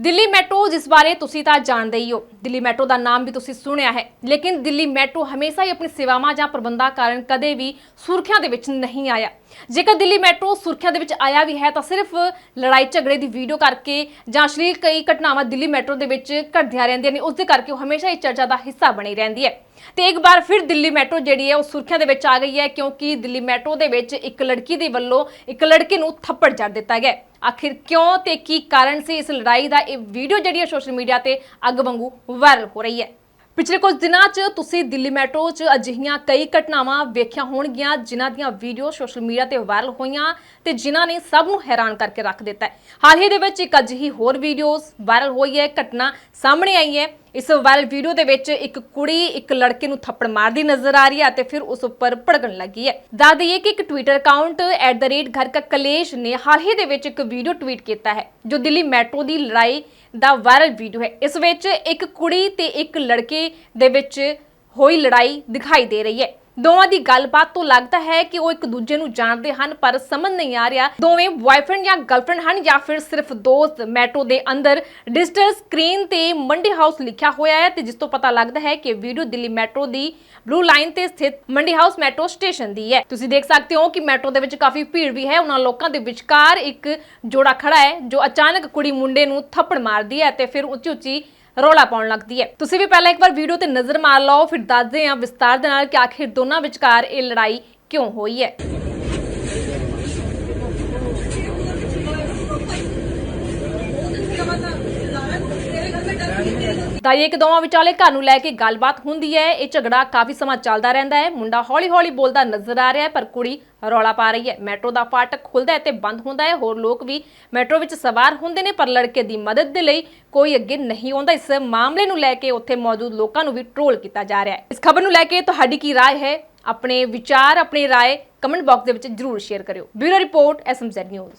Delhi metro, ਜਿਸ ਬਾਰੇ ਤੁਸੀਂ ਤਾਂ ਜਾਣਦੇ ਹੀ ਹੋ। ਦਿੱਲੀ ਮੈਟਰੋ ਦਾ ਨਾਮ ਵੀ ਤੁਸੀਂ ਸੁਣਿਆ ਹੈ। ਲੇਕਿਨ ਦਿੱਲੀ ਮੈਟਰੋ ਹਮੇਸ਼ਾ ਹੀ ਆਪਣੀ ਸੇਵਾਵਾਂ ਜਾਂ ਪ੍ਰਬੰਧਾਂ ਕਾਰਨ ਕਦੇ ਵੀ ਸੁਰਖੀਆਂ ਦੇ ਵਿੱਚ ਨਹੀਂ ਆਇਆ। ਜੇਕਰ ਦਿੱਲੀ ਮੈਟਰੋ ਸੁਰਖੀਆਂ ਦੇ ਵਿੱਚ ਆਇਆ ਵੀ ਹੈ, ਤਾਂ ਸਿਰਫ ਲੜਾਈ ਝਗੜੇ ਦੀ ਵੀਡੀਓ ਕਰਕੇ ਜਾਂ ਅਸ਼ਲੀਲ ਕਈ ਘਟਨਾਵਾਂ ਦਿੱਲੀ ਮੈਟਰੋ ਦੇ ਵਿੱਚ ਘਟਦੀਆਂ ਰਹਿੰਦੀਆਂ ਨੇ, ਉਸ ਦੇ ਕਰਕੇ ਉਹ ਹਮੇਸ਼ਾ ਹੀ ਚਰਚਾ ਦਾ ਹਿੱਸਾ ਬਣੀ ਰਹਿੰਦੀ ਹੈ। ਤੇ ਇੱਕ ਵਾਰ ਫਿਰ ਦਿੱਲੀ ਮੈਟਰੋ ਜਿਹੜੀ ਹੈ ਉਹ ਸੁਰਖੀਆਂ ਦੇ ਵਿੱਚ ਆ ਗਈ ਹੈ, ਕਿਉਂਕਿ ਦਿੱਲੀ ਮੈਟਰੋ ਦੇ ਵਿੱਚ ਇੱਕ ਲੜਕੀ ਦੇ ਵੱਲੋਂ ਇੱਕ ਲੜਕੇ ਨੂੰ ਥੱਪੜ ਜੜ ਦਿੱਤਾ ਗਿਆ ਆਖਿਰ ਕਿਉਂ ਤੇ ਕੀ ਕਾਰਨ ਸੀ ਇਸ ਲੜਾਈ ਦਾ? ਇਹ ਵੀਡੀਓ ਜਿਹੜੀ ਹੈ ਸੋਸ਼ਲ ਮੀਡੀਆ ਤੇ ਅੱਗ ਵਾਂਗੂ ਵਾਇਰਲ ਹੋ ਰਹੀ ਹੈ। ਪਿਛਲੇ ਕੁਝ ਦਿਨਾਂ 'ਚ ਤੁਸੀਂ ਦਿੱਲੀ ਮੈਟਰੋ 'ਚ ਅਜਿਹੀਆਂ ਕਈ ਘਟਨਾਵਾਂ ਵੇਖੀਆਂ ਹੋਣਗੀਆਂ, ਜਿਨ੍ਹਾਂ ਦੀਆਂ ਵੀਡੀਓ ਸੋਸ਼ਲ ਮੀਡੀਆ ਤੇ ਵਾਇਰਲ ਹੋਈਆਂ ਤੇ ਜਿਨ੍ਹਾਂ ਨੇ ਸਭ ਨੂੰ ਹੈਰਾਨ ਕਰਕੇ ਰੱਖ ਦਿੱਤਾ ਹੈ। ਹਾਲ ਹੀ ਦੇ ਵਿੱਚ ਇੱਕ ਅਜਿਹੀ ਹੋਰ ਵੀਡੀਓਜ਼ ਵਾਇਰਲ ਹੋਈ ਹੈ, ਘਟਨਾ ਸਾਹਮਣੇ ਆਈ ਹੈ। ਇਸ ਵਾਇਰਲ ਵੀਡੀਓ ਦੇ ਵਿੱਚ ਇੱਕ ਕੁੜੀ, ਇੱਕ ਲੜਕੇ ਨੂੰ ਥੱਪੜ ਮਾਰਦੀ ਨਜ਼ਰ ਆ ਰਹੀ ਹੈ ਅਤੇ ਫਿਰ ਉਸ ਉੱਪਰ ਭੜਕਣ ਲੱਗੀ ਹੈ। ਦੱਸ ਦਈਏ ਕਿ ਇੱਕ ਟਵਿੱਟਰ ਅਕਾਊਂਟ @ਘਰ ਕਾ ਕਲੇਸ਼ ਨੇ ਹਾਲ ਹੀ ਦੇ ਵਿੱਚ ਇੱਕ ਵੀਡੀਓ ਟਵੀਟ ਕੀਤਾ ਹੈ, ਜੋ ਦਿੱਲੀ ਮੈਟਰੋ ਦੀ ਲੜਾਈ ਦਾ ਵਾਇਰਲ ਵੀਡੀਓ ਹੈ। ਇਸ ਵਿੱਚ ਇੱਕ ਕੁੜੀ ਤੇ ਇੱਕ ਲੜਕੇ ਦੇ ਵਿੱਚ ਹੋਈ ਲੜਾਈ ਦਿਖਾਈ ਦੇ ਰਹੀ ਹੈ। ਦੋਵਾਂ ਦੀ ਗੱਲਬਾਤ ਤੋਂ ਲੱਗਦਾ ਹੈ ਕਿ ਉਹ ਇੱਕ ਦੂਜੇ ਨੂੰ ਜਾਣਦੇ ਹਨ, ਪਰ ਸਮਝ ਨਹੀਂ ਆ ਰਿਹਾ ਦੋਵੇਂ ਬॉयਫ੍ਰੈਂਡ ਜਾਂ ਗਰਲਫ੍ਰੈਂਡ ਹਨ ਜਾਂ ਫਿਰ ਸਿਰਫ ਦੋਸਤ ਮੈਟਰੋ ਦੇ ਅੰਦਰ ਡਿਜੀਟਲ ਸਕਰੀਨ ਤੇ ਮੰਡੀ ਹਾਊਸ ਲਿਖਿਆ ਹੋਇਆ ਹੈ ਤੇ ਜਿਸ ਤੋਂ ਪਤਾ ਲੱਗਦਾ ਹੈ ਕਿ ਵੀਡੀਓ ਦਿੱਲੀ ਮੈਟਰੋ ਦੀ ਬਲੂ ਲਾਈਨ ਤੇ ਸਥਿਤ ਮੰਡੀ ਹਾਊਸ ਮੈਟਰੋ ਸਟੇਸ਼ਨ ਦੀ ਹੈ। ਤੁਸੀਂ ਦੇਖ ਸਕਦੇ ਹੋ ਕਿ ਮੈਟਰੋ ਦੇ ਵਿੱਚ ਕਾਫੀ ਭੀੜ ਵੀ ਹੈ। ਉਹਨਾਂ ਲੋਕਾਂ ਦੇ ਵਿਚਕਾਰ ਇੱਕ ਜੋੜਾ ਖੜਾ ਹੈ, ਜੋ ਅਚਾਨਕ ਕੁੜੀ ਮੁੰਡੇ ਨੂੰ ਥੱਪੜ ਮਾਰਦੀ ਹੈ ਤੇ ਫਿਰ ਉੱਚੀ ਉੱਚੀ ਰੌਲਾ ਪਾਉਣ ਲੱਗਦੀ ਹੈ। ਤੁਸੀਂ ਵੀ ਪਹਿਲਾਂ ਇੱਕ ਵਾਰ ਵੀਡੀਓ ਤੇ ਨਜ਼ਰ ਮਾਰ ਲਓ, ਫਿਰ ਦੱਸਦੇ ਹਾਂ ਵਿਸਤਾਰ ਦੇ ਨਾਲ ਕਿ ਆਖਿਰ ਦੋਨਾਂ ਵਿਚਕਾਰ ਇਹ ਲੜਾਈ ਕਿਉਂ ਹੋਈ ਹੈ। ਦਾਈਏ ਕਿ ਦੋਵਾਂ ਵਿਚਾਲੇ ਘਰ ਨੂੰ ਲੈ ਕੇ ਗੱਲਬਾਤ ਹੁੰਦੀ ਹੈ ਇਹ ਝਗੜਾ ਕਾਫੀ ਸਮਾਂ ਚੱਲਦਾ ਰਹਿੰਦਾ ਹੈ ਮੁੰਡਾ ਹੌਲੀ-ਹੌਲੀ ਬੋਲਦਾ ਨਜ਼ਰ ਆ ਰਿਹਾ ਹੈ ਪਰ ਕੁੜੀ ਰੌਲਾ ਪਾ ਰਹੀ ਹੈ ਮੈਟਰੋ ਦਾ ਫਾਟਕ ਖੁੱਲਦਾ ਹੈ ਤੇ ਬੰਦ ਹੁੰਦਾ ਹੈ ਹੋਰ ਲੋਕ ਵੀ ਮੈਟਰੋ ਵਿੱਚ ਸਵਾਰ ਹੁੰਦੇ ਨੇ ਪਰ ਲੜਕੇ ਦੀ ਮਦਦ ਦੇ ਲਈ ਕੋਈ ਅੱਗੇ ਨਹੀਂ ਆਉਂਦਾ ਇਸ ਮਾਮਲੇ ਨੂੰ ਲੈ ਕੇ ਉੱਥੇ ਮੌਜੂਦ ਲੋਕਾਂ ਨੂੰ ਵੀ ਟ੍ਰੋਲ ਕੀਤਾ ਜਾ ਰਿਹਾ ਹੈ ਇਸ ਖਬਰ ਨੂੰ ਲੈ ਕੇ ਤੁਹਾਡੀ ਕੀ رائے ਹੈ ਆਪਣੇ ਵਿਚਾਰ ਆਪਣੀ رائے ਕਮੈਂਟ ਬਾਕਸ ਦੇ ਵਿੱਚ ਜਰੂਰ ਸ਼ੇਅਰ ਕਰਿਓ ਬਿਊਰੋ ਰਿਪੋਰਟ ਐਸਐਮਜ਼ੈਡ ਨਿਊਜ਼